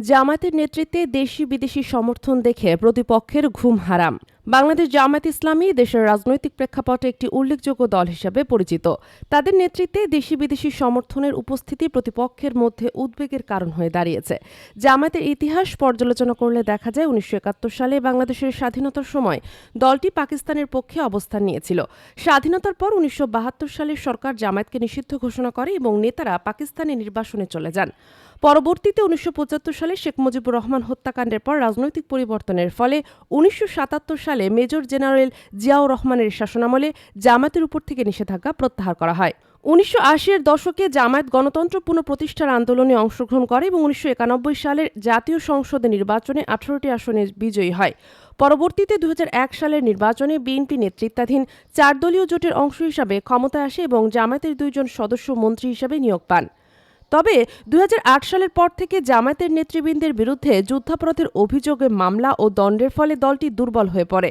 জামায়াতের নেতৃত্বে দেশি বিদেশি সমর্থন দেখে প্রতিপক্ষের ঘুম হারাম। বাংলাদেশ জামায়াত ইসলামী দেশের রাজনৈতিক প্রেক্ষাপটে একটি উল্লেখযোগ্য দল হিসেবে পরিচিত। তাদের নেতৃত্বে দেশি বিদেশি সমর্থনের উপস্থিতি প্রতিপক্ষের মধ্যে উদ্বেগের কারণ হয়ে দাঁড়িয়েছে। জামায়াতের ইতিহাস পর্যালোচনা করলে দেখা যায়, উনিশশো একাত্তর সালে বাংলাদেশের স্বাধীনতার সময় দলটি পাকিস্তানের পক্ষে অবস্থান নিয়েছিল। স্বাধীনতার পর উনিশশো বাহাত্তর সালে সরকার জামায়াতকে নিষিদ্ধ ঘোষণা করে এবং নেতারা পাকিস্তানি নির্বাসনে চলে যান। পরবর্তীতে উনিশশো পঁচাত্তর সালে শেখ মুজিবুর রহমান হত্যাকাণ্ডের পর রাজনৈতিক পরিবর্তনের ফলে উনিশশো সাতাত্তর সালে মেজর জেনারেল জিয়াউর রহমানের শাসনামলে জামায়াতের উপর থেকে নিষেধাজ্ঞা প্রত্যাহার করা হয়। উনিশশো এর দশকে জামায়াত গণতন্ত্র পুনঃপ্রতিষ্ঠার আন্দোলনে অংশগ্রহণ করে এবং উনিশশো একানব্বই সালের জাতীয় সংসদে নির্বাচনে আঠারোটি আসনে বিজয়ী হয়। পরবর্তীতে দু হাজার এক সালের নির্বাচনে বিএনপি নেতৃত্বাধীন চার দলীয় জোটের অংশ হিসাবে ক্ষমতায় আসে এবং জামায়াতের দুইজন সদস্য মন্ত্রী হিসাবে নিয়োগ পান। তবে দুই হাজার আট সালের পর থেকে জামায়াতের নেতৃবৃন্দের বিরুদ্ধে যুদ্ধাপরাধের অভিযোগে মামলা ও দণ্ডের ফলে দলটি দুর্বল হয়ে পড়ে।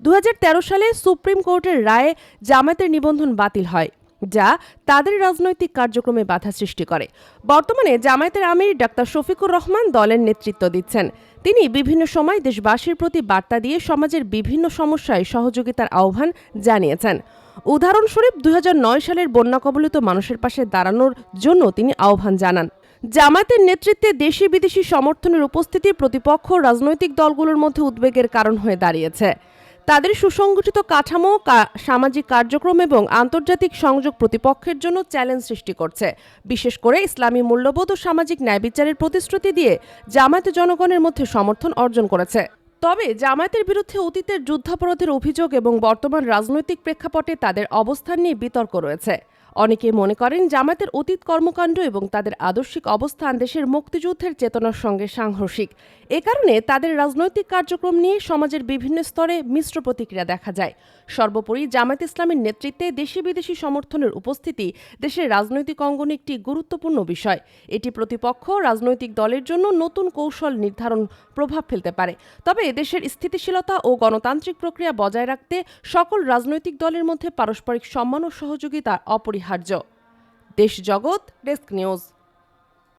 দুই হাজার তেরো সালে সুপ্রিম কোর্টের রায়ে জামায়াতের নিবন্ধন বাতিল হয়, যা তাদের রাজনৈতিক কার্যক্রমে বাধা সৃষ্টি করে। বর্তমানে জামায়াতের আমির ডাক্তার শফিকুর রহমান দলের নেতৃত্ব দিচ্ছেন। তিনি বিভিন্ন সময় দেশবাসীর প্রতি বার্তা দিয়ে সমাজের বিভিন্ন সমস্যায় সহযোগিতার আহ্বান জানিয়েছেন। উদাহরণস্বরূপ দুই সালের বন্যা কবলিত মানুষের পাশে দাঁড়ানোর জন্য তিনি আহ্বান জানান। জামায়াতের নেতৃত্বে দেশি বিদেশি সমর্থনের উপস্থিতি প্রতিপক্ষ রাজনৈতিক দলগুলোর মধ্যে উদ্বেগের কারণ হয়ে দাঁড়িয়েছে। তাদের সুসংগঠিত কাঠামো সামাজিক কার্যক্রম এবং আন্তর্জাতিক সংযোগ প্রতিপক্ষের জন্য চ্যালেঞ্জ সৃষ্টি করছে। বিশেষ করে ইসলামী মূল্যবোধ ও সামাজিক ন্যায়বিচারের প্রতিশ্রুতি দিয়ে জামায়াত জনগণের মধ্যে সমর্থন অর্জন করেছে। তবে জামায়াতের বিরুদ্ধে অতীতের যুদ্ধাপরাধের অভিযোগ এবং বর্তমান রাজনৈতিক প্রেক্ষাপটে তাদের অবস্থান নিয়ে বিতর্ক রয়েছে। অনেকে মনে করেন জামায়াতের অতীত কর্মকাণ্ড এবং তাদের আদর্শিক অবস্থান দেশের মুক্তিযুদ্ধের চেতনার সঙ্গে সাংঘর্ষিক। এ কারণে তাদের রাজনৈতিক কার্যক্রম নিয়ে সমাজের বিভিন্ন স্তরে মিশ্র প্রতিক্রিয়া দেখা যায়। সর্বোপরি জামায়াত ইসলামের নেতৃত্বে দেশি বিদেশি সমর্থনের উপস্থিতি দেশের রাজনৈতিক অঙ্গনে একটি গুরুত্বপূর্ণ বিষয়। এটি প্রতিপক্ষ রাজনৈতিক দলের জন্য নতুন কৌশল নির্ধারণ প্রভাব ফেলতে পারে। তবে দেশের স্থিতিশীলতা ও গণতান্ত্রিক প্রক্রিয়া বজায় রাখতে সকল রাজনৈতিক দলের মধ্যে পারস্পরিক সম্মান ও সহযোগিতা অপরিহার্য দেশ জগৎ ডেস্ক নিউজ।